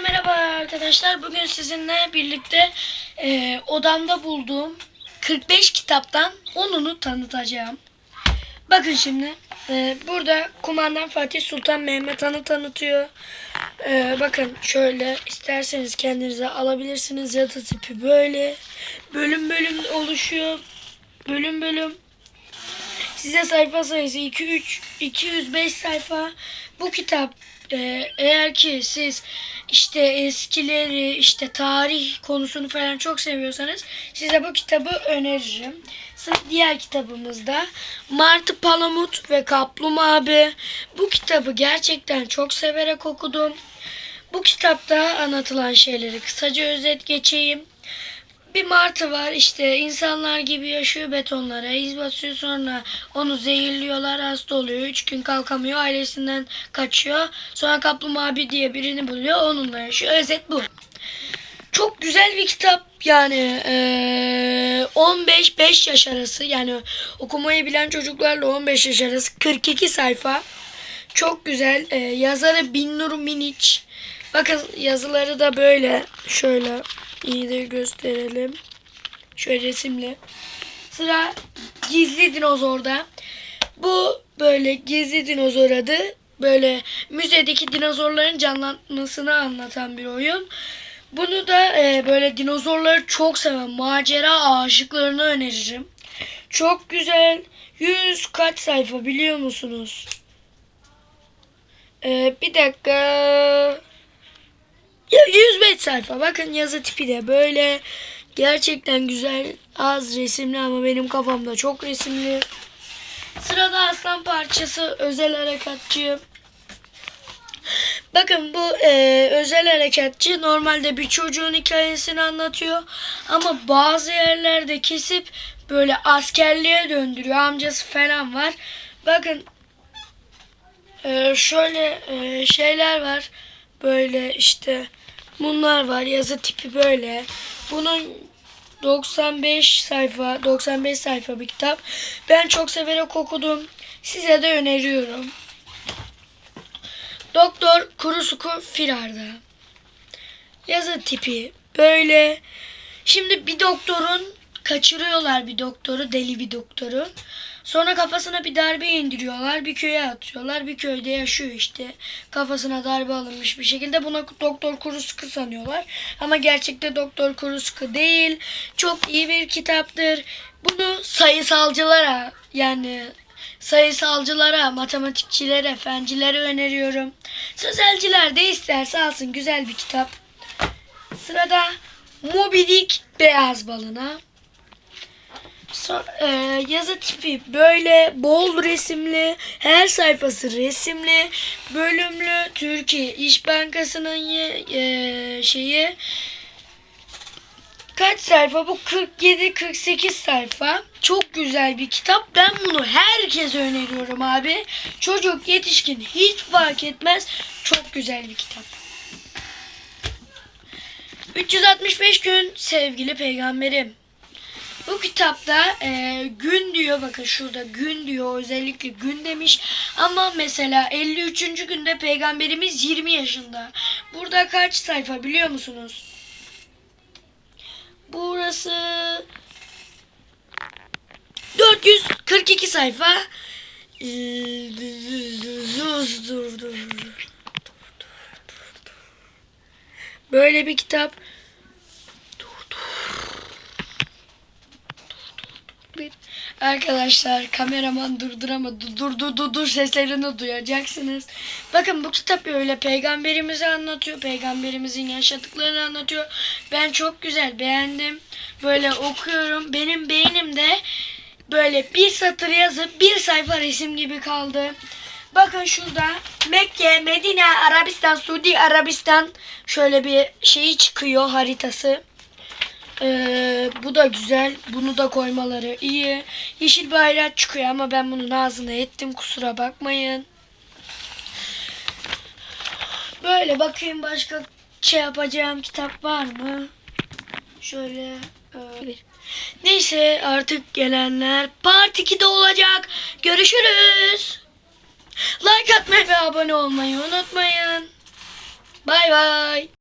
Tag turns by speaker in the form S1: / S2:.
S1: Merhaba arkadaşlar. Bugün sizinle birlikte e, odamda bulduğum 45 kitaptan 10'unu tanıtacağım. Bakın şimdi e, burada kumandan Fatih Sultan Mehmet Han'ı tanıtıyor. E, bakın şöyle isterseniz kendinize alabilirsiniz. Yazı tipi böyle. Bölüm bölüm oluşuyor. Bölüm bölüm. Size sayfa sayısı 2 3 205 sayfa. Bu kitap e, eğer ki siz işte eskileri işte tarih konusunu falan çok seviyorsanız size bu kitabı öneririm. Sıra diğer kitabımızda Martı Palamut ve Kaplumbağa abi. Bu kitabı gerçekten çok severek okudum. Bu kitapta anlatılan şeyleri kısaca özet geçeyim. Bir martı var işte insanlar gibi yaşıyor betonlara. iz basıyor sonra onu zehirliyorlar hasta oluyor. Üç gün kalkamıyor ailesinden kaçıyor. Sonra kaplumbağa abi diye birini buluyor onunla yaşıyor. Özet bu. Çok güzel bir kitap yani eee 15-5 yaş arası yani okumayı bilen çocuklarla 15 yaş arası 42 sayfa. Çok güzel. Eee, yazarı Binnur Miniç. Bakın yazıları da böyle. Şöyle iyi de gösterelim. Şöyle resimli. Sıra Gizli Dinozor'da. Bu böyle Gizli Dinozor adı. Böyle müzedeki dinozorların canlanmasını anlatan bir oyun. Bunu da e, böyle dinozorları çok seven macera aşıklarına öneririm. Çok güzel. 100 kaç sayfa biliyor musunuz? Ee, bir dakika. Ya 105 sayfa. Bakın yazı tipi de böyle. Gerçekten güzel. Az resimli ama benim kafamda çok resimli. Sırada aslan parçası özel harekatçı. Bakın bu e, özel harekatçı normalde bir çocuğun hikayesini anlatıyor. Ama bazı yerlerde kesip böyle askerliğe döndürüyor. Amcası falan var. Bakın ee, şöyle e, şeyler var. Böyle işte bunlar var. Yazı tipi böyle. Bunun 95 sayfa, 95 sayfa bir kitap. Ben çok severek okudum. Size de öneriyorum. Doktor Kurusuku Firar'da. Yazı tipi böyle. Şimdi bir doktorun kaçırıyorlar bir doktoru, deli bir doktoru. Sonra kafasına bir darbe indiriyorlar, bir köye atıyorlar. Bir köyde yaşıyor işte. Kafasına darbe alınmış bir şekilde. Buna doktor Kurusuku sanıyorlar. Ama gerçekte doktor Kurusuku değil. Çok iyi bir kitaptır. Bunu sayısalcılara yani sayısalcılara, matematikçilere, fencilere öneriyorum. Sözelciler de isterse alsın güzel bir kitap. Sırada Moby Dick Beyaz Balına. So, e, yazı tipi böyle bol resimli, her sayfası resimli, bölümlü Türkiye İş Bankası'nın e, şeyi. Kaç sayfa bu? 47-48 sayfa. Çok güzel bir kitap. Ben bunu herkese öneriyorum abi. Çocuk yetişkin hiç fark etmez. Çok güzel bir kitap. 365 gün sevgili peygamberim bu kitapta e, gün diyor bakın şurada gün diyor özellikle gün demiş ama mesela 53. günde peygamberimiz 20 yaşında. Burada kaç sayfa biliyor musunuz? Burası 442 sayfa. Ee. Böyle bir kitap. Arkadaşlar kameraman durduramadı. Dur dur dur dur seslerini duyacaksınız. Bakın bu kitap öyle peygamberimizi anlatıyor. Peygamberimizin yaşadıklarını anlatıyor. Ben çok güzel beğendim. Böyle okuyorum. Benim beynimde böyle bir satır yazıp bir sayfa resim gibi kaldı. Bakın şurada Mekke, Medine, Arabistan, Suudi Arabistan şöyle bir şeyi çıkıyor haritası. Ee, bu da güzel. Bunu da koymaları iyi. Yeşil bayrak çıkıyor ama ben bunun ağzına ettim. Kusura bakmayın. Böyle bakayım başka şey yapacağım kitap var mı? Şöyle e, Neyse artık gelenler part 2'de olacak. Görüşürüz. Like atmayı ve abone olmayı unutmayın. Bay bay.